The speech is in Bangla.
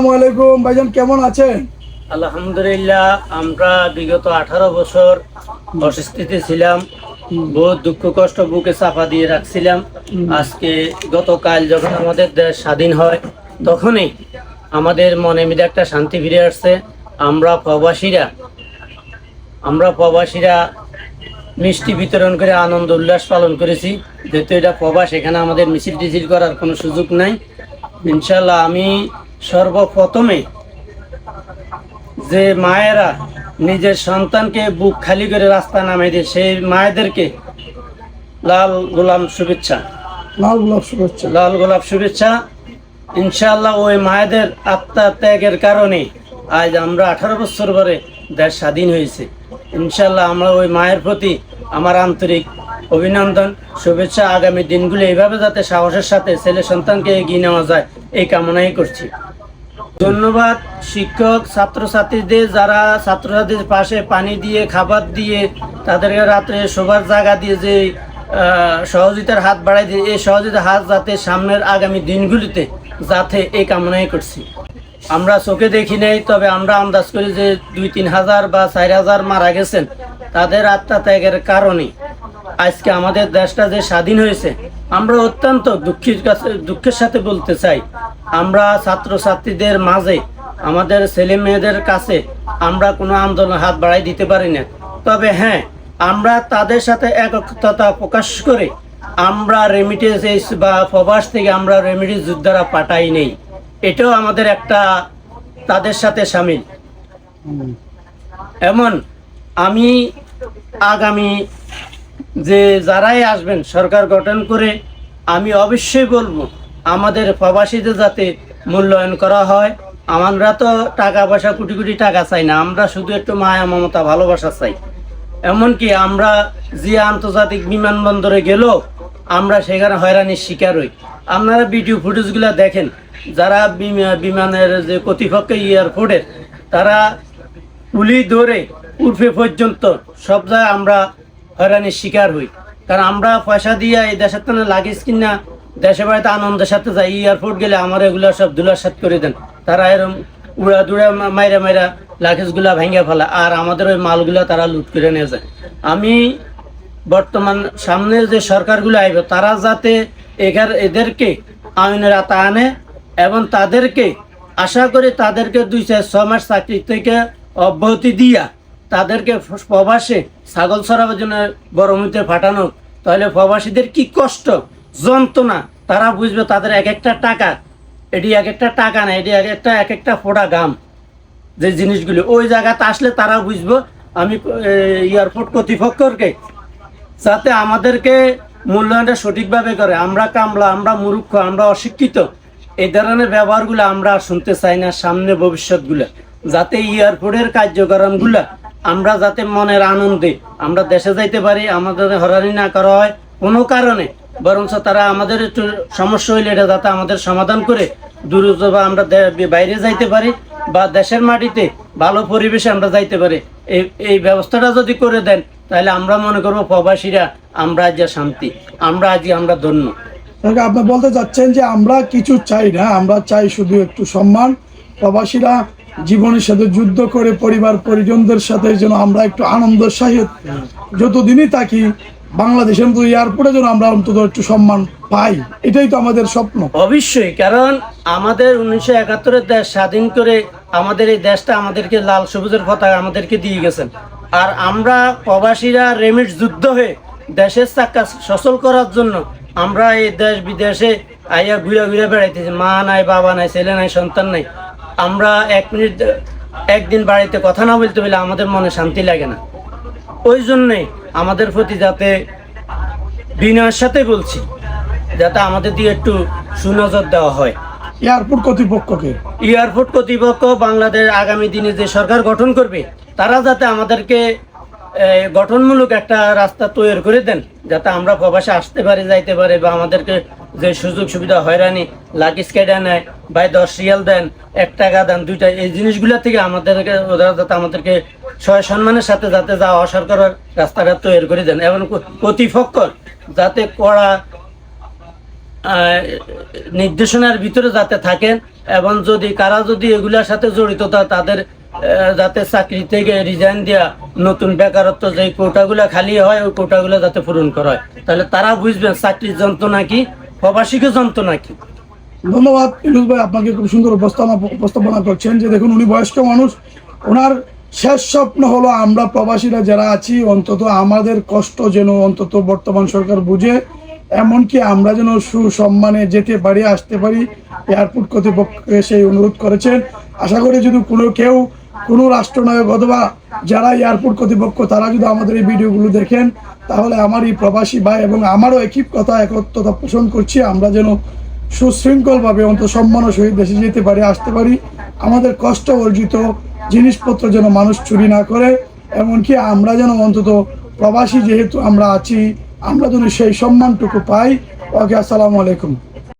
আসসালামু আলাইকুম ভাইজান কেমন আছেন? আলহামদুলিল্লাহ আমরা বিগত আঠারো বছর অস্বস্তিতে ছিলাম বহুত দুঃখ কষ্ট বুকে চাপা দিয়ে রাখছিলাম। আজকে গতকাল যখন আমাদের দেশ স্বাধীন হয় তখনই আমাদের মনে মিলে একটা শান্তি ফিরে আসছে। আমরা প্রবাসীরা আমরা প্রবাসীরা মিষ্টি বিতরণ করে আনন্দ উল্লাস পালন করেছি। যেহেতু এটা প্রবাস এখানে আমাদের মিছিল টিছিল করার কোনো সুযোগ নাই। ইনশাল্লাহ আমি সর্বপ্রথমে যে মায়েরা নিজের সন্তানকে বুক খালি করে রাস্তা নামিয়ে দিয়ে সেই মায়েদেরকে লাল গোলাম শুভেচ্ছা। লাল গোলাপ শুভেচ্ছা। লাল গোলাপ শুভেচ্ছা। ইনশাআল্লাহ ওই মায়েদের আত্মা ত্যাগের কারণে আজ আমরা আঠারো বছর পরে দেশ স্বাধীন হয়েছে। ইনশাল্লাহ আমরা ওই মায়ের প্রতি আমার আন্তরিক অভিনন্দন শুভেচ্ছা। আগামী দিনগুলো এইভাবে যাতে সাহসের সাথে ছেলে সন্তানকে এগিয়ে নেওয়া যায় এই কামনাই করছি। ধন্যবাদ, শিক্ষক, ছাত্রছাত্রীদের যারা ছাত্রছাত্রীদের পাশে পানি দিয়ে, খাবার দিয়ে, তাদেরকে রাত্রে শোবার জায়গা দিয়ে যে সহযোগিতার হাত বাড়াই দিয়ে, এই সহযোগিতার হাত যাতে সামনের আগামী দিনগুলিতে যাতে এই কামনাই করছি। আমরা চোখে দেখি নাই, তবে আমরা আন্দাজ করি যে দুই তিন হাজার বা চার হাজার মারা গেছেন। তাদের আত্মত্যাগের কারণে আজকে আমাদের দেশটা যে স্বাধীন হয়েছে, আমরা অত্যন্ত দুঃখের কাছে দুঃখের সাথে বলতে চাই আমরা ছাত্রছাত্রীদের মাঝে, আমাদের ছেলে মেয়েদের কাছে আমরা কোনো আন্দোলন হাত বাড়াই দিতে পারি না। তবে হ্যাঁ আমরা তাদের সাথে একতা প্রকাশ করে আমরা রেমিটেন্স বা প্রবাস থেকে আমরা রেমিটেন্স যোদ্ধারা পাঠাই নেই। এটাও আমাদের একটা তাদের সাথে সামিল। এমন আমি আগামী যে যারাই আসবেন, সরকার গঠন করে আমি অবশ্যই বলব আমাদের প্রবাসীদের যাতে মূল্যায়ন করা হয়। আমরা তো টাকা পয়সা কোটি কোটি টাকা চাই না। আমরা শুধু একটু মায়া, মমতা, ভালোবাসা চাই। এমনকি আমরা যে আন্তর্জাতিক বিমানবন্দরে গেলেও আমরা সেখানে হয়রানির শিকার হই আপনারা ভিডিও ফুটেজগুলো দেখেন। যারা বিমা- বিমানের যে কর্তৃপক্ষ এয়ারপোর্টের, তারা পুলি ধরে উর্ফে পর্যন্ত সব জায়গায় আমরা হয়রানির শিকার হই। কারণ আমরা পয়সা দিয়ে এই দেশের তো লাগেজ কিনা দেশে বাড়িতে আনন্দের সাথে যাই এয়ারপোর্ট গেলে আমার এগুলো সব দুলার করে দেন। তারা এরম উড়া দুড়া মাইরা মাইরা লাগেজগুলা ভেঙে ফেলা, আর আমাদের ওই মালগুলা তারা লুট করে নিয়ে যায়। আমি বর্তমান সামনে যে সরকারগুলো আইবে, তারা যাতে এখানে এদেরকে আইনের আতা আনে এবং তাদেরকে আশা করি তাদেরকে দুই চার ছ মাস চাকরি থেকে অব্যাহতি দিয়া তাদেরকে প্রবাসে ছাগল সরাবার জন্য বড়মিতে ফাটানো তাহলে প্রবাসীদের কি কষ্ট? যন্ত্রণা, তারা বুঝবে তাদের এক একটা টাকা, এটি এক একটা টাকা না, এটি এক একটা এক একটা ফোটা গাম যে জিনিসগুলি। ওই জায়গাতে আসলে তারা বুঝব, আমি এয়ারপোর্ট কর্তৃপক্ষকে, যাতে আমাদেরকে মূল্যায়নটা সঠিকভাবে করে। আমরা কামলা, আমরা মূর্খ, আমরা অশিক্ষিত, এই ধরনের ব্যবহারগুলো আমরা শুনতে চাই না সামনে ভবিষ্যৎগুলো। যাতে এয়ারপোর্টের কার্যক্রমগুলো আমরা যাতে মনের আনন্দে, আমরা দেশে যাইতে পারি, আমাদের হরানি না করা হয়, কোনো কারণে বরঞ্চ তারা আমাদের একটু সমস্যা হইলে এটা যাতে আমাদের সমাধান করে দ্রুত বা আমরা বাইরে যাইতে পারি বা দেশের মাটিতে ভালো পরিবেশে আমরা যাইতে পারি। এই এই ব্যবস্থাটা যদি করে দেন, তাহলে আমরা মনে করব প্রবাসীরা আমরা আজ শান্তি, আমরা আজ আমরা ধন্য। আপনি বলতে চাচ্ছেন যে আমরা কিছু চাই না, আমরা চাই শুধু একটু সম্মান। প্রবাসীরা জীবনের সাথে যুদ্ধ করে পরিবার পরিজনদের সাথে যেন আমরা একটু আনন্দ, সাহিত যতদিনই থাকি বাংলাদেশের মতো এয়ারপোর্টে যেন আমরা অন্তত একটু সম্মান পাই, এটাই তো আমাদের স্বপ্ন। অবশ্যই, কারণ আমাদের উনিশশো একাত্তরের দেশ স্বাধীন করে আমাদের এই দেশটা আমাদেরকে লাল সবুজের পতাকা আমাদেরকে দিয়ে গেছেন। আর আমরা প্রবাসীরা রেমিট যুদ্ধ হয়ে দেশের চাকা সচল করার জন্য আমরা এই দেশ বিদেশে আইয়া ঘুরে ঘুরে বেড়াইতেছি। মা নাই, বাবা নাই, ছেলে নাই, সন্তান নাই। আমরা এক মিনিট, একদিন বাড়িতে কথা না বলতে পারলে আমাদের মনে শান্তি লাগে না। ওই জন্যে আমাদের প্রতি যাতে বিনয়ের সাথে বলছি যাতে আমাদের দিয়ে একটু সুনজর দেওয়া হয়। এয়ারপোর্ট কর্তৃপক্ষকে? এয়ারপোর্ট কর্তৃপক্ষ বাংলাদেশ আগামী দিনে যে সরকার গঠন করবে তারা যাতে আমাদেরকে গঠনমূলক একটা রাস্তা তৈরি করে দেন যাতে আমরা প্রবাসে আসতে পারি যাইতে পারি বা আমাদেরকে যে সুযোগ সুবিধা হয়রানি লাগেজ কেটে নেয় বা দশ রিয়াল দেন এক টাকা দেন দুইটা এই জিনিসগুলো থেকে আমাদেরকে ওরা যাতে আমাদেরকে সয় সম্মানের সাথে যাতে যাওয়া আসার করার রাস্তাটা তৈরি করে দেন এবং কর্তৃপক্ষ যাতে কড়া নির্দেশনার ভিতরে যাতে থাকেন এবং যদি কারা যদি এগুলার সাথে জড়িত তা তাদের যাতে চাকরি থেকে রিজাইন দেওয়া নতুন বেকারত্ব যে কোটাগুলো খালি হয়, ওই কোটাগুলো যাতে পূরণ করা হয়। তাহলে তারা বুঝবেন চাকরির যন্ত্রণা কি প্রবাসীকে যন্ত্রণা কি। ধন্যবাদ ইনুস ভাই, আপনাকে খুব সুন্দর উপস্থাপনা উপস্থাপনা করছেন। যে দেখুন, উনি বয়স্ক মানুষ, ওনার শেষ স্বপ্ন হলো আমরা প্রবাসীরা যারা আছি, অন্তত আমাদের কষ্ট যেন অন্তত বর্তমান সরকার বুঝে, এমনকি আমরা যেন সুসম্মানে যেতে পারি, আসতে পারি, এয়ারপোর্ট কর্তৃপক্ষকে সেই অনুরোধ করেছেন। আশা করি যদি কোনো কেউ, কোনো রাষ্ট্রনায়ক অথবা যারা এয়ারপোর্ট কর্তৃপক্ষ, তারা যদি আমাদের এই ভিডিওগুলো দেখেন, তাহলে আমার এই প্রবাসী ভাই এবং আমারও একই কথা, একত্রতা পোষণ করছি, আমরা যেন সুশৃঙ্খলভাবে অন্ত সম্মানের সহিত দেশে যেতে পারি, আসতে পারি। আমাদের কষ্ট অর্জিত জিনিসপত্র যেন মানুষ চুরি না করে, এমনকি আমরা যেন অন্তত প্রবাসী যেহেতু আমরা আছি, আমরা যেন সেই সম্মানটুকু পাই। ওকে, আসসালামু আলাইকুম।